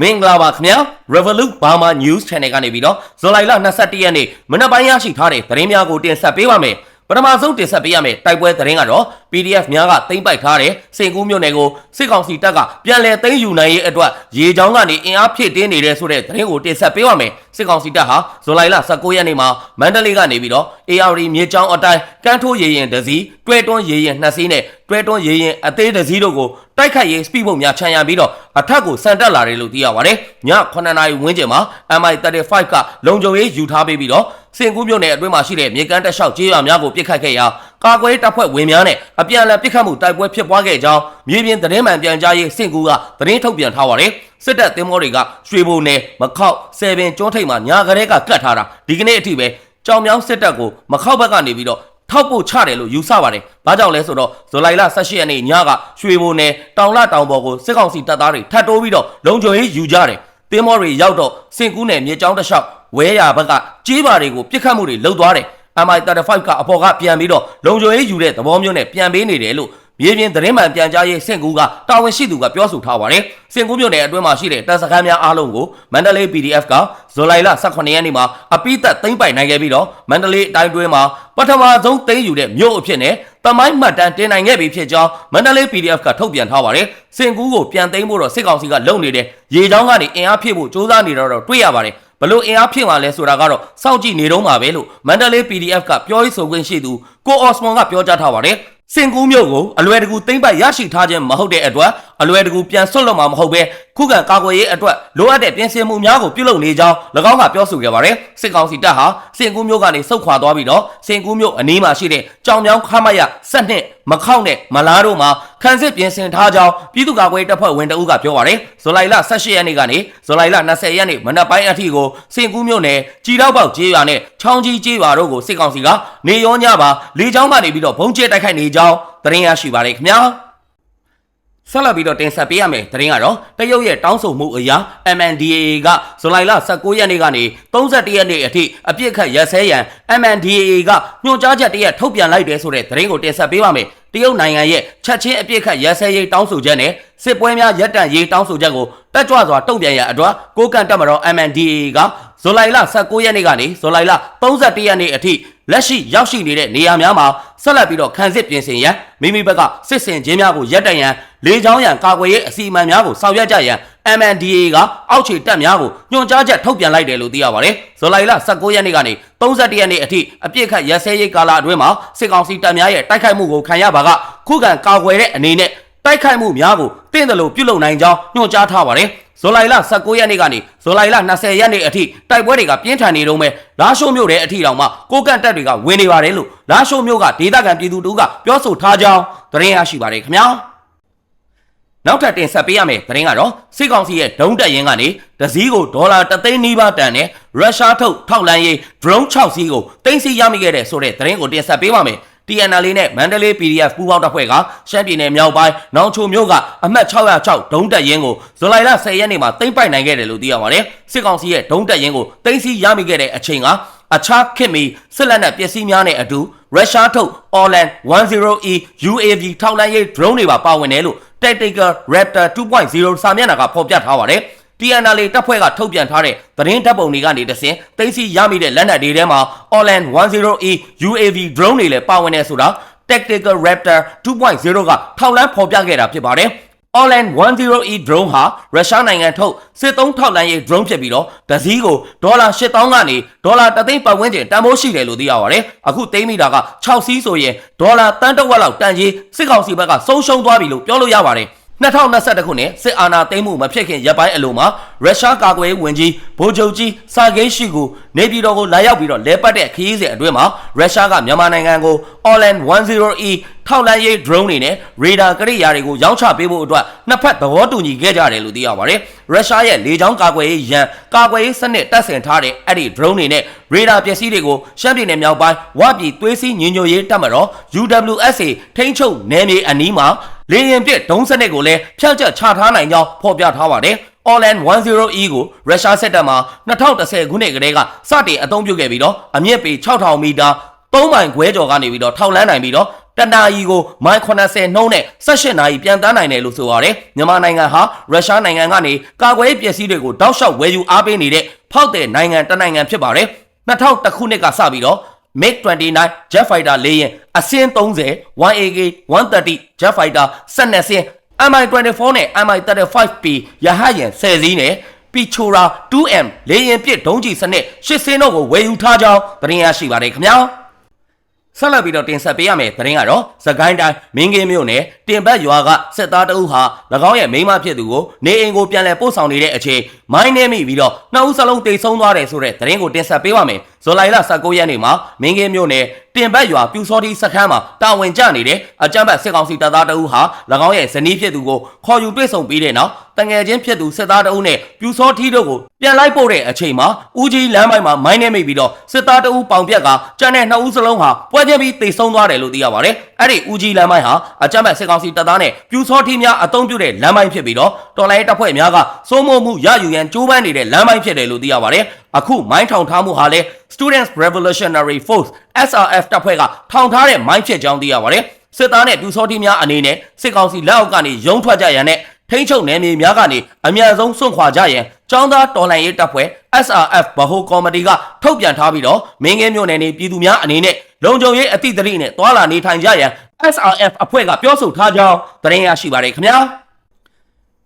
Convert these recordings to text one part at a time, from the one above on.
မင်္ဂလာပါခင်ဗျာ Revolut Burma News Channel ကနေပြီးတော့ဇွန်လလ22ရက်နေ့မနက်ပိုင်းရရှိထားတဲ့သတင်းများကိုတင်ဆက်ပေးပါမယ်ပထမဆုံးတင်ဆက်ပေးရမယ့်တိုက်ပွဲသတင်းကတော့ PDF များကသိမ်းပိုက်ထားတဲ့စင်ကူးမြို့နယ်ကိုစစ်ကောင်စီတပ်ကပြန်လည်သိမ်းယူနိုင်ရေးအတွက်ရေချောင်းကနေအင်အားဖြည့်တင်းနေတဲ့ဆိုတဲ့သတင်းကိုတင်ဆက်ပေးပါမယ်စစ်ကောင်စီတပ်ဟာဇူလိုင်လ19ရက်နေ့မှာမန္တလေးကနေပြီးတော့ AR မြေချောင်းအတိုင်းကန်းထိုးရေရင်တစည်းတွဲတွန်းရေရင်နှစ်စီးနဲ့တွဲတွန်းရေရင်အသေးတစည်းတို့ကိုတိုက်ခိုက်ရေး speed ပုံများခြံရံပြီးတော့အထက်ကိုစံတက်လာတယ်လို့သိရပါတယ်ည9နာရီဝန်းကျင်မှာ MI35 ကလုံခြုံရေးယူထားပေးပြီးတော့စင်ကူးမြို့နယ်အတွင်းမှာရှိတဲ့မြေကမ်းတက်လျှောက်ကျေးရွာများကိုပစ်ခတ်ခဲ့ရာ ကာကွယ်တပ်ဖွဲ့ဝင်များနဲ့အပြန်အလှန်ပစ်ခတ်မှုတိုက်ပွဲဖြစ်ပွားခဲ့ကြောင်းမြေပြင်သတင်းမှန်ပြန်ကြားရေးစင်ကူကသတင်းထုတ်ပြန်ထားပါတယ်စစ်တပ်သင်္ဘောတွေကရွှေဘုံနယ်မခောက်ဆယ်ပင်ကျွန်းထိပ်မှာညာကလေးကကတ်ထားတာဒီကနေ့အထိပဲကြောင်မြောင်းစစ်တပ်ကိုမခောက်ဘက်ကနေပြီးတော့ထောက်ပို့ချတယ်လို့ယူဆပါတယ်။ဘာကြောင့်လဲဆိုတော့ဇူလိုင်လ18ရက်နေ့ညကရွှေဘုံနယ်တောင်လတောင်ပေါ်ကိုစစ်ကောင်စီတပ်သားတွေထပ်တိုးပြီးတော့လုံခြုံရေးယူကြတယ်။တင်းမောတွေရောက်တော့စင်ကူးနယ်မြေကြောင်းတစ်လျှောက်ဝဲရဘက်ကကြေးပါတွေကိုပြစ်ခတ်မှုတွေလုပ်သွားတယ်။ MI35 ကအပေါ်ကပြန်ပြီးတော့လုံခြုံရေးယူတဲ့သဘောမျိုးနဲ့ပြန်ပေးနေတယ်လို့မြေပြင်သတင်းမှန်ပြန်ကြားရေးစင်ကူကတာဝန်ရှိသူကပြောဆိုထားပါတယ်။စင်ကူမြို့နယ်အတွင်းမှာရှိတဲ့တပ်စခန်းများအားလုံးကိုမန္တလေး PDF ကဇူလိုင်လ18ရက်နေ့မှာအပိသက်သိမ်းပိုက်နိုင်ခဲ့ပြီးတော့မန္တလေးအတိုင်းတွင်းမှာပထမဆုံးသိမ်းယူတဲ့မြို့အဖြစ်နဲ့တမိုင်းမှတ်တမ်းတင်နိုင်ခဲ့ပြီဖြစ်ကြောင်းမန္တလေး PDF ကထုတ်ပြန်ထားပါတယ်။စင်ကူကိုပြန်သိမ်းဖို့တော့စစ်ကောင်စီကလုပ်နေတယ်။ရေချောင်းကနေအင်အားဖြည့်ဖို့စ조사နေတော့တွေ့ရပါတယ်။ ဘလို့အင်အားဖြစ်မှာလဲဆိုတာကတော့စောင့်ကြည့်နေတော့မှာပဲလို့မန္တလေး PDF ကပြောရေးဆိုခွင့်ရှိသူကိုအော့စမွန်ကပြောကြားထားပါတယ်စင်ကူးမျိုးကိုအလွယ်တကူသိမ့်ပိုက်ရရှိထားခြင်းမဟုတ်တဲ့အတွက်အလွယ်တကူပြန်ဆွတ်လွတ်မှာမဟုတ်ပဲခုခံကာကွယ်ရေးအတွက်လိုအပ်တဲ့ပြင်ဆင်မှုများကိုပြုလုပ်နေကြောင်း၎င်းကပြောဆိုခဲ့ပါတယ်စစ်ကောင်စီတပ်ဟာစင်ကူးမျိုးကနေစုတ်ခွာသွားပြီးတော့စင်ကူးမျိုးအနီးမှာရှိတဲ့ကြောင်မြောင်းခမရဆက်နှစ်မခောက်နဲ့မလားတို့မှာ ခန်းစစ်ပြင်ဆင်ထားကြောင်းပြည်သူ့ကာကွယ်တပ်ဖွဲ့ဝင်တအုပ်ကပြောပါတယ်ဇူလိုင်လ18ရက်နေ့ကနေဇူလိုင်လ20ရက်နေ့မနက်ပိုင်းအထိကိုစင်ကူးမျိုးနယ်ကြီးတော့ပေါက်ကျေးရွာနဲ့ချောင်းကြီးကျေးရွာတို့ကိုစစ်ကောင်စီကနေရောညပါလေကြောင်းကနေပြီးတော့ဘုံကျဲတိုက်ခိုက်နေကြောင်းသတင်းရရှိပါတယ်ခင်ဗျာဆက်လက်ပြီးတော့တင်ဆက်ပေးရမယ်သတင်းကတော့တရုတ်ရဲ့တောင်းဆိုမှုအရာ MNDAA ကဇူလိုင်လ19ရက်နေ့ကနေ31ရက်နေ့အထိအပြစ်ခတ်ရက်စဲရန် MNDAA ကညွှန်ကြားချက်တရက်ထုတ်ပြန်လိုက်တယ်ဆိုတဲ့သတင်းကိုတင်ဆက်ပေးပါမယ် တရုတ်နိုင်ငံရဲ့ချက်ချင်းအပြစ်ခတ်ရက်စဲရေးတောင်းဆိုချက်နဲ့စစ်ပွဲများရပ်တန့်ရေးတောင်းဆိုချက်ကိုတက်ကြွစွာတုံ့ပြန်ရအတော့ကိုကန်တက်မတော် MNDAA ကဇူလိုင်လ19ရက်နေ့ကနေဇူလိုင်လ31ရက်နေ့အထိ လက်ရှိရောက်ရှိနေတဲ့နေရာများမှာဆက်လက်ပြီးတော့ခံစစ်ပြင်ဆင်ရန်မိမိဘက်ကစစ်စင်ခြင်းများကိုရပ်တန့်ရန်လေကြောင်းရန်ကာကွယ်ရေးအစီအမံများကိုဆောင်ရွက်ကြရန် MNDA ကအောက်ခြေတပ်များကိုညွှန်ကြားချက်ထုတ်ပြန်လိုက်တယ်လို့သိရပါတယ်။ဇူလိုင်လ19ရက်နေ့ကနေ31ရက်နေ့အထိအပြစ်ခတ်ရက်စဲရေးကာလအတွင်းမှာစစ်ကောင်စီတပ်များရဲ့တိုက်ခိုက်မှုကိုခံရပါကခုခံကာကွယ်တဲ့အနေနဲ့ တိုက်ခိုက်မှုများကိုတင့်တယ်လို့ပြုလုပ်နိုင်ကြောင်းညွှန်ကြားထားပါတယ်။ဇူလိုင်လ19ရက်နေ့ကနေဇူလိုင်လ20ရက်နေ့အထိတိုက်ပွဲတွေကပြင်းထန်နေတော့မဲ့လာရှိုးမြို့တဲ့အထိတောင်မှကိုကန့်တက်တွေကဝင်နေပါတယ်လို့လာရှိုးမြို့ကဒေသခံပြည်သူတို့ကပြောဆိုထားကြောင်းသတင်းရရှိပါတယ်ခင်ဗျာနောက်ထပ်တင်ဆက်ပေးရမယ့်သတင်းကတော့စစ်ကောင်စီရဲ့ဒုံးတက်ရင်ကနေတစည်းကိုဒေါ်လာ3သိန်းနီးပါးတန်နဲ့ရုရှားထုတ်ထောက်လန်းရေး drone 6စီးကိုတင်စီရမိခဲ့တဲ့ဆိုတဲ့သတင်းကိုတင်ဆက်ပေးပါမယ် TNL နဲ့မန္တလေး PDF ပူးပေါင်းတပ်ဖွဲ့ကရှမ်းပြည်နယ်မြောက်ပိုင်းနောင်ချိုမြို့ကအမှတ်606ဒုံးတက်ရင်ကိုဇူလိုင်လ10ရက်နေ့မှာတင်ပိုက်နိုင်ခဲ့တယ်လို့သိရပါတယ်စစ်ကောင်စီရဲ့ဒုံးတက်ရင်ကိုတင်စီရမိခဲ့တဲ့အချိန်ကအခြားခင်မီစစ်လက်နက်ပစ္စည်းများနဲ့အတူရုရှားထုတ် Orlan 10E UAV ထောက်လှမ်းရေး drone တွေပါပါဝင်တယ်လို့ Tactical Raptor 2.0စာမျက်နှာကဖော်ပြထားပါတယ်။ TNL တပ်ဖွဲ့ကထုတ်ပြန်ထားတဲ့သတင်းဓာတ်ပုံတွေကနေတဆင့်သိသိရမိတဲ့လက်နက်တွေထဲမှာ Orlan 10E UAV drone တွေလည်းပါဝင်နေဆိုတာ Tactical Raptor 2.0ကထောက်လန်းဖော်ပြခဲ့တာဖြစ်ပါတယ်။ Orlan 10E drone ဟာရုရှားနိုင်ငံထုတ်စစ်သုံးထောက်လန်းရေး drone ဖြစ်ပြီးတော့တစည်းကိုဒေါ်လာ8000ကနေဒေါ်လာ3သိန်းပတ်ဝန်းကျင်တန်ဖိုးရှိတယ်လို့သိရပါတယ်။အခုသိမ်းမိတာက6စီးဆိုရင်ဒေါ်လာတန်းတဝက်လောက်တန်ကြီးစစ်ကောင်စီဘက်ကဆုံးရှုံးသွားပြီလို့ပြောလို့ရပါတယ်။ 2021ခုနှစ်စစ်အာဏာသိမ်းမှုမဖြစ်ခင်ရပ်ပိုင်းအလိုမှာရုရှားကာကွယ်ရေးဝန်ကြီးဗိုလ်ချုပ်ကြီးစာဂေးရှိကိုနေပြည်တော်ကိုလာရောက်ပြီးတော့လဲပတ်တဲ့ခရီးစဉ်အတွင်းမှာရုရှားကမြန်မာနိုင်ငံကို Orlan 10E ထောက်လန်းရေး drone တွေနဲ့ radar ကိရိယာတွေကိုရောင်းချပေးဖို့အတွက်နှစ်ဖက်သဘောတူညီခဲ့ကြတယ်လို့သိရပါတယ်။ရုရှားရဲ့လေကြောင်းကာကွယ်ရေးရန်ကာကွယ်ရေးစနစ်တပ်ဆင်ထားတဲ့အဲ့ဒီ drone တွေနဲ့ radar ပစ္စည်းတွေကိုရှမ်းပြည်နယ်မြောက်ပိုင်းဝပြည်သွေးစည်းညင်ညွတ်ရေးတပ်မတော် UWSA ထိန်းချုပ်နယ်မြေအနီးမှာ လေရင်ပြစ်ဒုံးစနစ်ကိုလည်းဖြန့်ကျက်ချထားနိုင်ကြောင်းဖော်ပြထားပါတယ်။ Orlan 10E ကိုရုရှားစစ်တပ်မှ2010ခုနှစ်ကတည်းကစတင်အသုံးပြုခဲ့ပြီးတော့အမြင့်ပေ6000မီတာ3မိုင်ခွဲကျော်ကနေပြီးတော့ထောက်လန်းနိုင်ပြီးတော့တနာရီကိုမိုင်80နှုန်းနဲ့18နာရီပြန်တန်းနိုင်တယ်လို့ဆိုပါတယ်မြန်မာနိုင်ငံဟာရုရှားနိုင်ငံကနေကာကွယ်ရေးပစ္စည်းတွေကိုတောက်လျှောက်ဝယ်ယူအားပေးနေတဲ့ဖောက်တဲ့နိုင်ငံတစ်နိုင်ငံဖြစ်ပါတယ်2000ခုနှစ်ကစပြီးတော့ MiG-29 Jet Fighter လေယာဉ်အစင်း30 1AK 130 Jet Fighter 12စင်း MI-24 နဲ့ MI-35P ရဟတ်ယာဉ်10စီးနဲ့ Pichora 2M လေယာဉ်ပစ်ဒုံးကျည်စနစ်ရှစ်စင်းတို့ကိုဝယ်ယူထားကြောင်းသတင်းရရှိပါတယ်ခင်ဗျာဆက်လက်ပြီးတော့တင်ဆက်ပေးရမယ့်သတင်းကတော့စကိုင်းတိုင်းမင်းကင်းမြို့နယ်တင်ဘတ်ရွာကစစ်သားတအုပ်ဟာ၎င်းရဲ့မိန်းမဖြစ်သူကိုနေအိမ်ကိုပြန်လည်ပို့ဆောင်နေတဲ့အချိန်မိုင်းနှဲမိပြီးတော့နှစ်ဦးစလုံးတိတ်ဆုံးသွားတယ်ဆိုတဲ့သတင်းကိုတင်ဆက်ပေးပါမယ် ဇူလိုင်လ19ရက်နေ့မှာမင်းကင်းမြို့နယ်တင်ဘတ်ရွာပြူစောတိစခန်းမှာတာဝန်ကျနေတဲ့အကြမ်းဖက်စစ်ကောင်စီတပ်သားတအုပ်ဟာ၎င်းရဲ့ဇနီးဖြစ်သူကိုခေါ်ယူတွေ့ဆုံပြီးတဲ့နောက်တငယ်ချင်းဖြစ်သူစစ်သားတအုပ်နဲ့ပြူစောတိတို့ကိုပြန်လိုက်ပို့တဲ့အချိန်မှာဦးကြီးလမ်းပိုင်းမှာမိုင်းနှဲမိပြီးတော့စစ်သားတအုပ်ပေါင်ပြက်ကကြမ်းတဲ့နှစ်ဦးစလုံးဟာပွဲချင်းပြီးတိတ်ဆုံးသွားတယ်လို့သိရပါတယ်အဲ့ဒီဦးကြီးလမ်းပိုင်းဟာအကြမ်းဖက်စစ်ကောင်စီတပ်သားနဲ့ပြူစောတိများအုံပြုတဲ့လမ်းပိုင်းဖြစ်ပြီးတော့တော်လိုင်းတပ်ဖွဲ့များကစိုးမိုးမှုရယူရန်ကြိုးပမ်းနေတဲ့လမ်းပိုင်းဖြစ်တယ်လို့သိရပါတယ်အခုမိုင်းထောင်ထားမှုဟာလဲ Students Revolutionary Force SRF တပ်ဖွဲ့ကထောင်ထားတဲ့မိုင်းဖြစ်ကြောင်းသိရပါတယ်စစ်သားနဲ့ပြူစောတိများအနေနဲ့စစ်ကောင်စီလက်အောက်ကနေရုံထွက်ကြရန်နဲ့ထိန်းချုပ်နယ်မြေများကနေအမြန်ဆုံးစွန့်ခွာကြရန်ចောင်းသားတော်လှန်ရေးတပ်ဖွဲ့ SRF ဗဟိုကော်မတီကထုတ်ပြန်ထားပြီးတော့မင်းငယ်မြို့နယ်နေပြည်သူများအနေနဲ့လုံခြုံရေးအသည့်တရိနဲ့တွာလာနေထိုင်ကြရန် SRF အဖွဲ့ကပြောဆိုထားကြောင်းသတင်းရရှိပါတယ်ခင်ဗျာ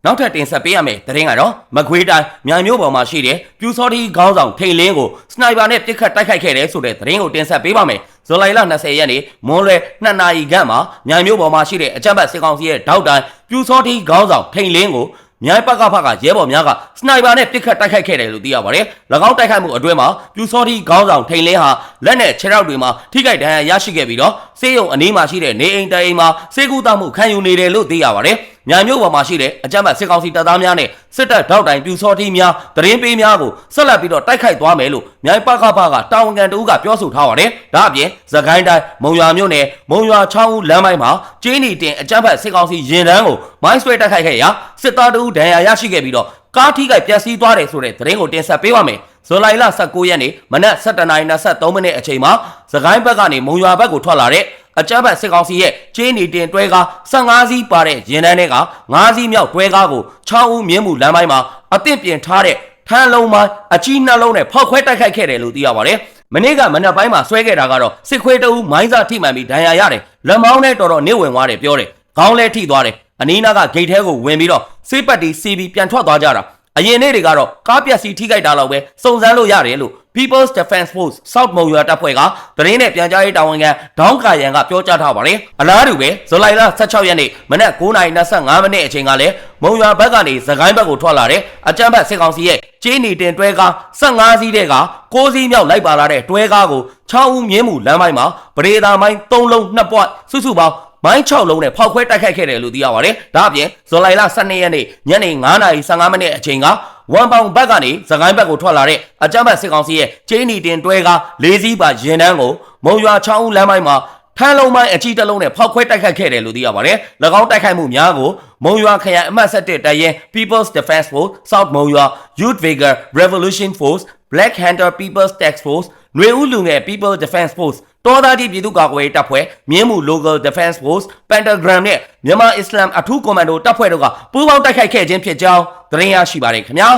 နောက်ထပ်တင်ဆက်ပေးရမယ့်သတင်းကတော့မကွေးတိုင်းမြိုင်မြို့ပေါ်မှာရှိတဲ့ပြူစောတိခေါင်းဆောင်ထိန်လင်းကိုစနိုက်ပါနဲ့ပစ်ခတ်တိုက်ခိုက်ခဲ့တဲ့ဆိုတဲ့သတင်းကိုတင်ဆက်ပေးပါမယ်ဇူလိုင်လ20ရက်နေ့မွန်းလွဲ2နာရီခန့်မှာမြိုင်မြို့ပေါ်မှာရှိတဲ့အကြမ်းဖက်စစ်ကောင်စီရဲ့ထောက်တိုင်ပြူစောတိခေါင်းဆောင်ထိန်လင်းကိုမြိုင်ပကဖကရဲဘော်များကစနိုက်ပါနဲ့ပစ်ခတ်တိုက်ခိုက်ခဲ့တယ်လို့သိရပါတယ်။၎င်းတိုက်ခိုက်မှုအတွင်းမှာပြူစောတိခေါင်းဆောင်ထိန်လင်းဟာလက်နဲ့ခြေထောက်တွေမှာထိခိုက်ဒဏ်ရာရရှိခဲ့ပြီးတော့စေယုံအနီးမှာရှိတဲ့နေအိမ်တိုင်အိမ်မှာစေကူတာမှုခံယူနေတယ်လို့သိရပါတယ်။ မြိုင်မြို့ပေါ်မှာရှိတဲ့အကြမ်းဖက်စစ်ကောင်စီတပ်သားများနဲ့စစ်တပ်ထောက်တိုင်ပြူစောတိများသတင်းပေးများကိုဆက်လက်ပြီးတော့တိုက်ခိုက်သွားမယ်လို့မြိုင်ပကဖကတာဝန်ခံတဦးကပြောဆိုထားပါတယ်။ဒါအပြင်သခိုင်းတိုင်းမုံရွာမြို့နယ်မုံရွာချောင်းဦးလမ်းပိုင်းမှာကျင်းနီတင်အကြမ်းဖက်စစ်ကောင်စီရင်တန်းကိုမိုင်းဆွဲတိုက်ခိုက်ခဲ့ရာစစ်သားတဦးဒဏ်ရာရရှိခဲ့ပြီးတော့ကားထိခိုက်ပျက်စီးသွားတယ်ဆိုတဲ့သတင်းကိုတင်ဆက်ပေးပါမယ်။ဇူလိုင်လ19ရက်နေ့မနက်7:23မိနစ်အချိန်မှာသခိုင်းဘက်ကနေမုံရွာဘက်ကိုထွက်လာတဲ့ အကြမ်းဖက်စစ်ကောင်စီရဲ့ကျင်းနီတင်တွဲကား15စီးပါတဲ့ရင်တန်းတွေက9စီးမြောက်တွဲကားကို6ဦးမြင်းမှုလမ်းပိုင်းမှာအသင့်ပြင်ထားတဲ့ထန်းလုံးမိုင်းအကြီးနှလုံးနဲ့ဖောက်ခွဲတိုက်ခိုက်ခဲ့တယ်လို့သိရပါတယ်။မနေ့ကမနက်ပိုင်းမှာဆွဲခဲ့တာကတော့စစ်ခွေးတအူးမိုင်းစားထိမှန်ပြီးဒဏ်ရာရတယ်။လက်မောင်းနဲ့တော်တော်နေဝင်သွားတယ်ပြောတယ်။ခေါင်းလဲထိသွားတယ်။အနီးနားကဂိတ်ထဲကိုဝင်ပြီးတော့စေးပတ်တီစီပြီးပြန်ထွက်သွားကြတာ။အရင်နေ့တွေကတော့ကားပျက်စီးထိခိုက်တာလောက်ပဲစုံစမ်းလို့ရတယ်လို့ People's Defense Force South မုံရွာတပ်ဖွဲ့ကသတင်းနဲ့ပြန်ကြားရေးတာဝန်ခံဒေါင်းကာယန်ကပြောကြားထားပါတယ်။အလားတူပဲဇူလိုင်လ16ရက်နေ့မနက်9:25မိနစ်အချိန်ကလည်းမုံရွာဘက်ကနေသခိုင်းဘက်ကိုထွက်လာတဲ့အကြမ်းဖက်စစ်ကောင်စီရဲ့ကျင်းနီတင်တွဲကား15စီးတဲ့က6စီးမြောက်လိုက်ပါလာတဲ့တွဲကားကို6ဦးမြင်းမှုလမ်းပိုင်းမှာပရေသာမိုင်း3လုံး2ပွိုက်စုစုပေါင်း မိုင်း6လုံးနဲ့ဖောက်ခွဲတိုက်ခိုက်ခဲ့တယ်လို့သိရပါတယ်။ဒါအပြင်ဇူလိုင်လ12ရက်နေ့ညနေ9:15မိနစ်အချိန်ကဝန်ပောင်ဘက်ကနေသခိုင်းဘက်ကိုထွက်လာတဲ့အကြမ်းဖက်စစ်ကောင်စီရဲ့ကျင်းနီတင်တွဲကား၄စီးပါရင်တန်းကိုမုံရွာ6ဦးလမ်းပိုင်းမှာထန်းလုံးပိုင်းအကြီးတစ်လုံးနဲ့ဖောက်ခွဲတိုက်ခိုက်ခဲ့တယ်လို့သိရပါတယ်။၎င်းတိုက်ခိုက်မှုများကိုမုံရွာခရိုင်အမှတ်7တပ်ရင်း People's Defense Force South မုံရွာ Youth Vigor Revolution Force Black Hunter People's Task Force ຫນွေဦးလူငယ် People Defense Force တော်သားကြီးပြည်သူ့ကာကွယ်ရေးတပ်ဖွဲ့မြင်းမှု Local Defense Force Pentagram နဲ့မြန်မာအစ္စလာမ်အထူးကွန်မန်ဒိုတပ်ဖွဲ့တို့ကပူးပေါင်းတိုက်ခိုက်ခဲ့ခြင်းဖြစ်ကြောင်းသတင်းရရှိပါတယ်ခင်ဗျာ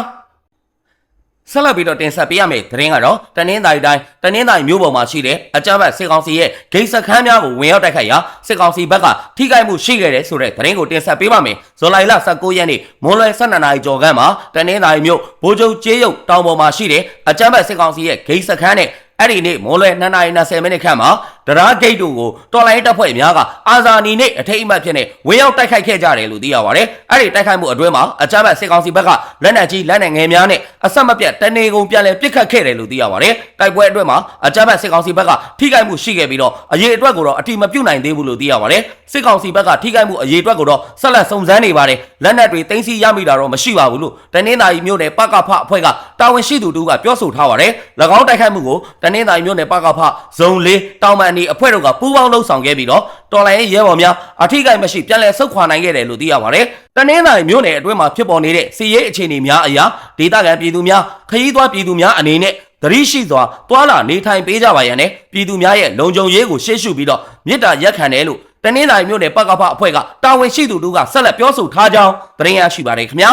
ဆက်လက်ပြီးတော့တင်ဆက်ပေးရမယ့်သတင်းကတော့တနင်္သာရီတိုင်းတနင်္သာရီမြို့ပေါ်မှာရှိတဲ့အကြမ်းဖက်စစ်ကောင်စီရဲ့ဂိတ်စခန်းများကိုဝင်ရောက်တိုက်ခိုက်ရာစစ်ကောင်စီဘက်ကထိခိုက်မှုရှိခဲ့တဲ့ဆိုတဲ့သတင်းကိုတင်ဆက်ပေးပါမယ်။ဇူလိုင်လ19ရက်နေ့မွန်းလွယ်12နာရီကျော်ခန့်မှာတနင်္သာရီမြို့ဗိုလ်ချုပ်ကျေးရုပ်တောင်ပေါ်မှာရှိတဲ့အကြမ်းဖက်စစ်ကောင်စီရဲ့ဂိတ်စခန်းနဲ့ အဲ့ဒီနေ့မွန်းလွယ်2:20မိနစ်ခန့်မှာဒရာဂိတ်တို့ကိုတော်လိုင်းတပ်ဖွဲ့များကအာဇာနီနဲ့အထိတ်အမှတ်ဖြစ်နေဝင်ရောက်တိုက်ခိုက်ခဲ့ကြတယ်လို့သိရပါတယ်။အဲ့ဒီတိုက်ခိုက်မှုအတွင်းမှာအကြမ်းဖက်စစ်ကောင်စီဘက်ကလက်နက်ကြီးလက်နက်ငယ်များနဲ့အဆက်မပြတ်တနေကုန်ပြန်လည်ပစ်ခတ်ခဲ့တယ်လို့သိရပါတယ်။တိုက်ပွဲအတွင်းမှာအကြမ်းဖက်စစ်ကောင်စီဘက်ကထိခိုက်မှုရှိခဲ့ပြီးတော့အရေးအတွက်ကိုတော့အတိမပြုတ်နိုင်သေးဘူးလို့သိရပါတယ်။စစ်ကောင်စီဘက်ကထိခိုက်မှုအရေးအတွက်ကိုတော့ဆက်လက်စုံစမ်းနေပါတယ်။လက်နက်တွေတင်စီရမိတာတော့မရှိပါဘူးလို့တနင်္သာရီမြို့နယ်ပကဖအဖွဲ့ကတာဝန်ရှိသူတို့ကပြောဆိုထားပါတယ်။၎င်းတိုက်ခိုက်မှုကိုတနင်္သာရီမြို့နယ်ပကဖဇုံ၄တောင်မန်ဒီအဖွဲ့တို့ကပူးပေါင်းလှုပ်ဆောင်ခဲ့ပြီးတော့တော်လိုင်းရဲ့ရဲဘော်များအထိကိမရှိပြန်လည်ဆုတ်ခွာနိုင်ခဲ့တယ်လို့သိရပါတယ်။တနင်္သာရီမြို့နယ်အတွင်းမှာဖြစ်ပေါ်နေတဲ့စီးရဲအခြေအနေများအရာဒေသခံပြည်သူများခရီးသွားပြည်သူများအနေနဲ့သတိရှိစွာသွာလာနေထိုင်ပေးကြပါရန်နဲ့ပြည်သူများရဲ့လုံခြုံရေးကိုရှေ့ရှုပြီးတော့မြစ်တာရက်ခံတယ်လို့တနင်္လာရီမြို့နယ်ပကဖအဖွဲ့ကတာဝန်ရှိသူတို့ကဆက်လက်ပြောဆိုထားကြောင်းသတင်းရရှိပါတယ်ခင်ဗျာ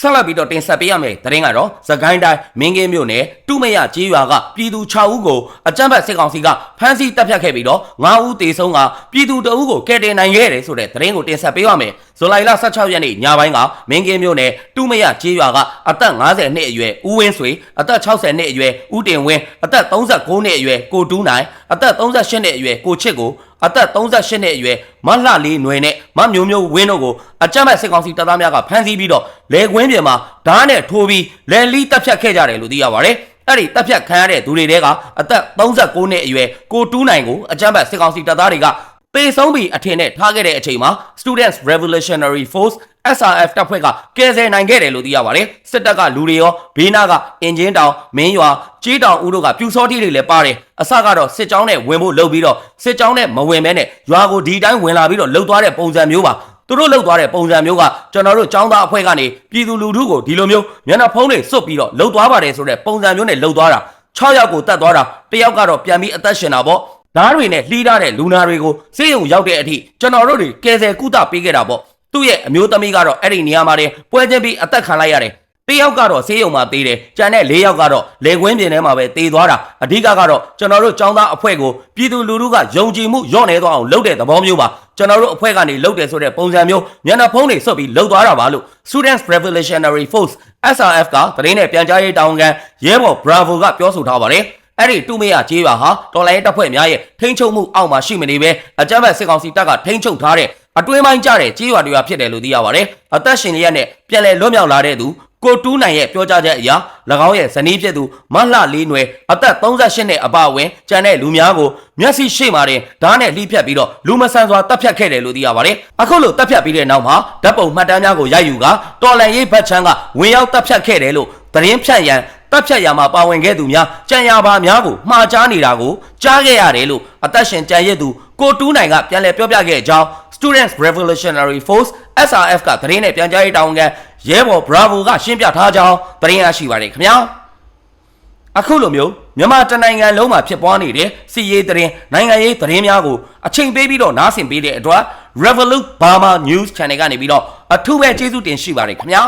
ဆက်လက်ပြီးတော့တင်ဆက်ပေးရမယ်သတင်းကတော့သကိုင်းတိုင်းမင်းကင်းမြို့နယ်တုမရကျေးရွာကပြည်သူ6ဦးကိုအကြမ်းဖက်စစ်ကောင်စီကဖမ်းဆီးတပ်ဖြတ်ခဲ့ပြီးတော့9ဦးသေဆုံးကပြည်သူ2ဦးကိုကယ်တင်နိုင်ခဲ့တယ်ဆိုတဲ့သတင်းကိုတင်ဆက်ပေးရမယ်ဇူလိုင်လ16ရက်နေ့ညပိုင်းကမင်းကင်းမြို့နယ်တုမရကျေးရွာကအသက်50နှစ်အရွယ်ဦးဝင်းဆွေအသက်60နှစ်အရွယ်ဦးတင်ဝင်းအသက်39နှစ်အရွယ်ကိုတူးနိုင်အသက်38နှစ်အရွယ်ကိုချစ်ကို အသက်38နှစ်အရွယ်မလှလေးຫນွေနဲ့မမျိုးမျိုးဝင်းတို့ကိုအကြမ်းဖက်စစ်ကောင်စီတပ်သားများကဖမ်းဆီးပြီးတော့လေကွင်းပြင်မှာဓာတ်နဲ့ထိုးပြီးလဲလီတပ်ဖြတ်ခဲ့ကြတယ်လို့သိရပါတယ်။အဲ့ဒီတပ်ဖြတ်ခံရတဲ့သူတွေတဲကအသက်39နှစ်အရွယ်ကိုတူးနိုင်ကိုအကြမ်းဖက်စစ်ကောင်စီတပ်သားတွေကပေဆုံးပြီးအထင်နဲ့ထားခဲ့တဲ့အချိန်မှာ Students Revolutionary Force SRF တပ်ဖွဲ့ကကယ်ဆယ်နိုင်ခဲ့တယ်လို့သိရပါတယ်စစ်တပ်ကလူတွေရောဘေးနာကအင်ဂျင်တောင်မင်းရွာကြေးတောင်ဦးတို့ကပြူစောတိတွေလည်းပါတယ်အစကတော့စစ်ကြောင်းနဲ့ဝင်ဖို့လုပ်ပြီးတော့စစ်ကြောင်းနဲ့မဝင်မဲနဲ့ရွာကိုဒီတိုင်းဝင်လာပြီးတော့လှုပ်သွားတဲ့ပုံစံမျိုးပါသူတို့လှုပ်သွားတဲ့ပုံစံမျိုးကကျွန်တော်တို့ចောင်းသားအဖွဲ့ကနေပြည်သူလူထုကိုဒီလိုမျိုးမျက်နှာဖုံးတွေစွတ်ပြီးတော့လှုပ်သွားပါတယ်ဆိုတဲ့ပုံစံမျိုးနဲ့လှုပ်သွားတာ6ယောက်ကိုတတ်သွားတာတယောက်ကတော့ပြန်ပြီးအသက်ရှင်တာပေါ့ဓာတ်တွေနဲ့လှီးထားတဲ့လူနာတွေကိုစေယုံရောက်တဲ့အထိကျွန်တော်တို့တွေကယ်ဆယ်ကုသပေးခဲ့တာပေါ့ သူ့ရဲ့အမျိုးသမီးကတော့အဲ့ဒီနေရာမှာတင်ပွဲချင်းပြီးအသက်ခံလိုက်ရတယ်တယောက်ကတော့ဆေးရုံမှာသေးတယ်ကြံတဲ့၄ယောက်ကတော့လေကွင်းပြင်ထဲမှာပဲတေသွားတာအဓိကကတော့ကျွန်တော်တို့ចောင်းသားအဖွဲ့ကိုပြည်သူလူထုကယုံကြည်မှုညော့နေသွားအောင်လုပ်တဲ့သဘောမျိုးပါကျွန်တော်တို့အဖွဲ့ကနေလုပ်တယ်ဆိုတဲ့ပုံစံမျိုးညနေဖုံးတွေဆွတ်ပြီးလုပ်သွားတာပါလို့ Students Revolutionary Force SRF ကသတင်းနဲ့ပြန်ကြားရေးတာဝန်ခံရဲဘော် Bravo ကပြောဆိုထားပါတယ်အဲ့ဒီတူမရကျေးရွာဟာတော်လိုင်းတပ်ဖွဲ့များရဲ့ထိန်းချုပ်မှုအောက်မှာရှိမနေပဲအကြမ်းဖက်စစ်ကောင်စီတပ်ကထိန်းချုပ်ထားတဲ့ အတွင်းပိုင်းကျတဲ့ကျေးရွာတွေဖြစ်တယ်လို့သိရပါတယ်။အသက်ရှင်လျက်နဲ့ပြန်လည်လွတ်မြောက်လာတဲ့သူကိုတူးနိုင်ရဲ့ပြောကြားချက်အရ၎င်းရဲ့ဇနီးဖြစ်သူမလှလေးနွယ်အသက်38နှစ်အပအဝင်ကျန်တဲ့လူများကိုမျက်စိရှိမှတင်ဓာတ်နဲ့လှိဖြတ်ပြီးတော့လူမဆန်စွာတပ်ဖြတ်ခဲ့တယ်လို့သိရပါတယ်။အခုလိုတပ်ဖြတ်ပြီးတဲ့နောက်မှာဓာတ်ပုံမှတ်တမ်းများကိုရိုက်ယူကတော်လန်ရေးဘတ်ချမ်းကဝင်ရောက်တပ်ဖြတ်ခဲ့တယ်လို့သတင်းဖြန့်ရန်တပ်ဖြတ်ရာမှာပါဝင်ခဲ့သူများကြံရပါများကိုမှားကြားနေတာကိုကြားခဲ့ရတယ်လို့အသက်ရှင်ကြံရစ်သူကိုတူးနိုင်ကပြန်လည်ပြောပြခဲ့ကြောင်း Students Revolutionary Force SRF ကသတင်းနဲ့ပြန်ကြားရေးတာဝန်ခံရဲဘော် Bravo ကရှင်းပြထားကြောင်းသတင်းရရှိပါတယ်ခင်ဗျာအခုလိုမျိုးမြန်မာတနိုင်ငံလုံးမှာဖြစ်ပွားနေတဲ့စီရေးသတင်းနိုင်ငံရေးသတင်းများကိုအချိန်ပေးပြီးတော့နားဆင်ပေးတဲ့အတွက် Revolut Burma News Channel ကနေပြီးတော့အထူးပဲကျေးဇူးတင်ရှိပါတယ်ခင်ဗျာ